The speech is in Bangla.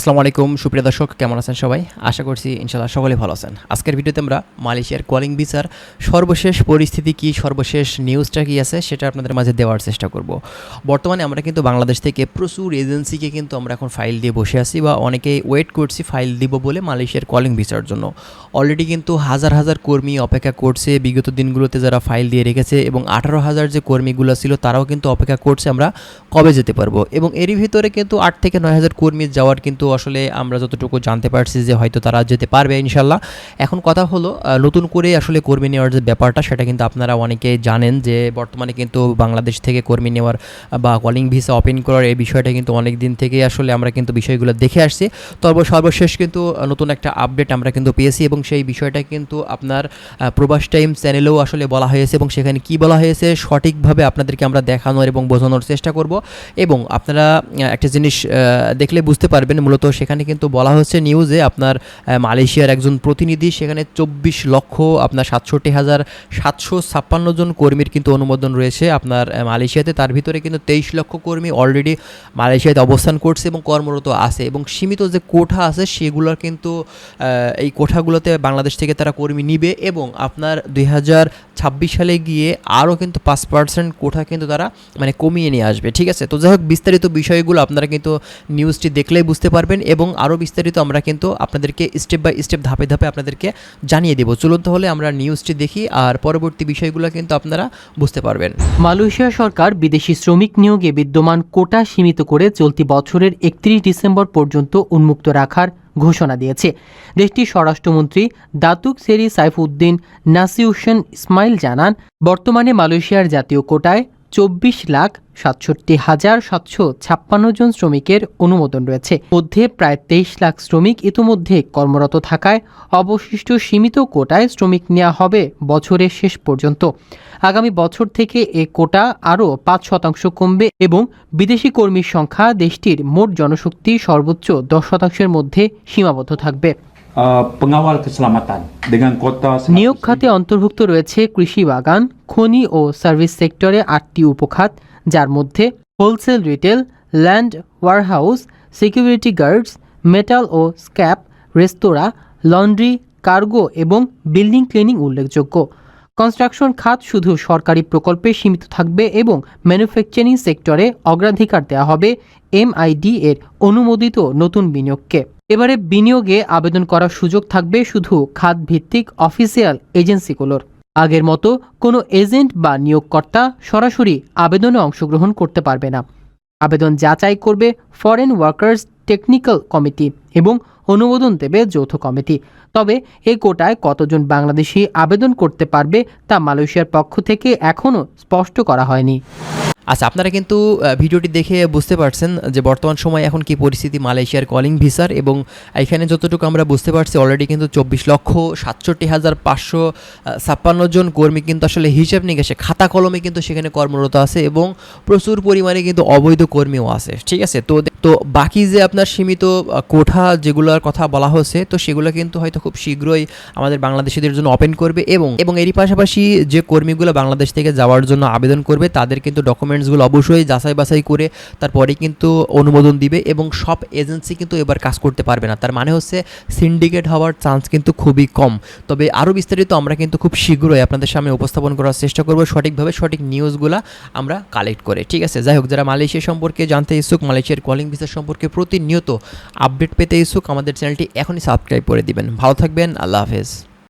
আসসালামু আলাইকুম, সুপ্রিয় দর্শক, কেমন আছেন সবাই? আশা করছি ইনশাল্লাহ সকলে ভালো আছেন। আজকের ভিডিওতে আমরা মালয়েশিয়ার কলিং ভিসার সর্বশেষ পরিস্থিতি কি, সর্বশেষ নিউজটা কি আছে, সেটা আপনাদের মাঝে দেওয়ার চেষ্টা করব। বর্তমানে আমরা কিন্তু বাংলাদেশ থেকে প্রচুর এজেন্সিকে কিন্তু আমরা এখন ফাইল দিয়ে বসে আছি বা অনেকেই ওয়েট করছি ফাইল দিব বলে মালয়েশিয়ার কলিং ভিসার জন্য। অলরেডি কিন্তু হাজার হাজার কর্মী অপেক্ষা করছে, বিগত দিনগুলোতে যারা ফাইল দিয়ে রেখেছে এবং আঠারো হাজার যে কর্মীগুলো ছিল, তারাও কিন্তু অপেক্ষা করছে আমরা কবে যেতে পারব। এবং এরই ভিতরে কিন্তু আট থেকে নয় হাজার কর্মী যাওয়ার কিন্তু আসলে আমরা যতটুকু জানতে পারছি যে হয়তো তারা যেতে পারবে ইনশাল্লাহ এখন কথা হলো নতুন করে আসলে কর্মী নেওয়ার যে ব্যাপারটা, সেটা কিন্তু আপনারা অনেকেই জানেন যে বর্তমানে কিন্তু বাংলাদেশ থেকে কর্মী নেওয়ার বা কলিং ভিসা ওপেন করার এই বিষয়টা কিন্তু অনেক দিন থেকে আসলে আমরা কিন্তু বিষয়গুলো দেখে আসছি। তবে সর্বশেষ কিন্তু নতুন একটা আপডেট আমরা কিন্তু পেয়েছি এবং সেই বিষয়টা কিন্তু আপনার প্রবাস টাইম চ্যানেলেও আসলে বলা হয়েছে এবং সেখানে কি বলা হয়েছে সঠিকভাবে আপনাদেরকে আমরা দেখানোর এবং বোঝানোর চেষ্টা করব। এবং আপনারা একটা জিনিস দেখলে বুঝতে পারবেন মূলত সেখানে কিন্তু বলা হচ্ছে নিউজে আপনার মালয়েশিয়ার একজন প্রতিনিধি সেখানে চব্বিশ লক্ষ আপনার সাতষট্টি হাজার সাতশো ছাপ্পান্ন জন কর্মীর কিন্তু অনুমোদন রয়েছে আপনার মালয়েশিয়াতে। তার ভিতরে কিন্তু তেইশ লক্ষ কর্মী অলরেডি মালয়েশিয়াতে অবস্থান করছে এবং কর্মরত আছে এবং সীমিত যে কোঠা আছে সেগুলোর কিন্তু এই কোঠাগুলোতে বাংলাদেশ থেকে তারা কর্মী নিবে এবং আপনার দুই হাজার ছাব্বিশ সালে গিয়ে আরও কিন্তু পাঁচ পার্সেন্ট কোঠা কিন্তু তারা মানে কমিয়ে নিয়ে আসবে। ঠিক আছে? তো যাই হোক, বিস্তারিত বিষয়গুলো আপনারা কিন্তু নিউজটি দেখলেই বুঝতে পারবেন। এবং আরও বিস্তারিত আমরা কিন্তু আপনাদেরকে স্টেপ বাই স্টেপ ধাপে ধাপে আপনাদেরকে জানিয়ে দেবো। চলুন তাহলে আমরা নিউজটি দেখি আর পরবর্তী বিষয়গুলো কিন্তু আপনারা বুঝতে পারবেন। মালয়েশিয়া সরকার বিদেশি শ্রমিক নিয়োগে বিদ্যমান কোটা সীমিত করে চলতি বছরের একত্রিশ ডিসেম্বর পর্যন্ত উন্মুক্ত রাখার ঘোষণা দিয়েছে। দেশটির স্বরাষ্ট্রমন্ত্রী দাতুক সেরি সাইফুদ্দিন নাসিউসেন ইসমাইল জানান, বর্তমানে মালয়েশিয়ার জাতীয় কোটায় চব্বিশ লাখ সাতষট্টি হাজার সাতশো ছাপ্পান্ন জন শ্রমিকের অনুমোদন রয়েছে। মধ্যে প্রায় তেইশ লাখ শ্রমিক ইতোমধ্যে কর্মরত থাকায় অবশিষ্ট সীমিত কোটায় শ্রমিক নেওয়া হবে বছরের শেষ পর্যন্ত। আগামী বছর থেকে এ কোটা আরও পাঁচ শতাংশ কমবে এবং বিদেশি কর্মীর সংখ্যা দেশটির মোট জনশক্তি সর্বোচ্চ দশ শতাংশের মধ্যে সীমাবদ্ধ থাকবে। Pengawal keselamatan dengan kota 100 নিয়োগ খাতে অন্তর্ভুক্ত রয়েছে কৃষি বাগান খনি ও সার্ভিস সেক্টরে আটটি উপখাত যার মধ্যে wholesale retail land warehouse security guards metal ও স্ক্যাপ রেস্তোরাঁ লন্ড্রি কার্গো এবং বিল্ডিং ক্লিনিং উল্লেখযোগ্য কনস্ট্রাকশন খাত শুধু সরকারি প্রকল্পে সীমিত থাকবে এবং ম্যানুফ্যাকচারিং সেক্টরে অগ্রাধিকার দেওয়া হবে এমআইডি এর অনুমোদিত নতুন বিনিয়োগকে এবারে বিনিয়োগে আবেদন করার সুযোগ থাকবে শুধু খাত ভিত্তিক অফিসিয়াল এজেন্সিগুলোর। আগের মতো কোনো এজেন্ট বা নিয়োগকর্তা সরাসরি আবেদনে অংশগ্রহণ করতে পারবে না। আবেদন যাচাই করবে ফরেন ওয়ার্কার্স টেকনিক্যাল কমিটি এবং অনুমোদন দেবে যৌথ কমিটি। তবে এই কোটায় কতজন বাংলাদেশি আবেদন করতে পারবে তা মালয়েশিয়ার পক্ষ থেকে এখনও স্পষ্ট করা হয়নি। আচ্ছা আপনারা কিন্তু ভিডিওটি দেখে বুঝতে পারছেন যে বর্তমান সময় এখন কি পরিস্থিতি মালয়েশিয়ার কলিং ভিসার এবং এখানে যতটুকু আমরা বুঝতে পারছি অলরেডি কিন্তু চব্বিশ লক্ষ সাতষট্টি হাজার পাঁচশো ছাপ্পান্ন জন কর্মী কিন্তু আসলে হিসাব নিকাশে, খাতা কলমে কিন্তু সেখানে কর্মরত আছে এবং প্রচুর পরিমাণে কিন্তু অবৈধ কর্মীও আছে, ঠিক আছে? তো তো বাকি যে আপনার সীমিত কোঠা যেগুলোর কথা বলা হচ্ছে তো সেগুলো কিন্তু হয়তো খুব শীঘ্রই আমাদের বাংলাদেশিদের জন্য ওপেন করবে এবং এবং এরই পাশাপাশি যে কর্মীগুলো বাংলাদেশ থেকে যাওয়ার জন্য আবেদন করবে, তাদের কিন্তু ডকুমেন্টসগুলো অবশ্যই যাচাই বাছাই করে তারপরে কিন্তু অনুমোদন দিবে এবং সব এজেন্সি কিন্তু এবার কাজ করতে পারবে না। তার মানে হচ্ছে সিন্ডিকেট হওয়ার চান্স কিন্তু খুবই কম। তবে আরও বিস্তারিত আমরা কিন্তু খুব শীঘ্রই আপনাদের সামনে উপস্থাপন করার চেষ্টা করব সঠিকভাবে সঠিক নিউজগুলো আমরা কালেক্ট করে। ঠিক আছে? যাই হোক, যারা মালয়েশিয়া সম্পর্কে জানতে ইচ্ছুক, মালয়েশিয়ার কলিং ভিসা সম্পর্কে প্রতিনিয়ত আপডেট পেতে ইচ্ছুক, আমাদের চ্যানেলটি এখনই সাবস্ক্রাইব করে দিবেন। ভালো থাকবেন, আল্লাহ হাফেজ।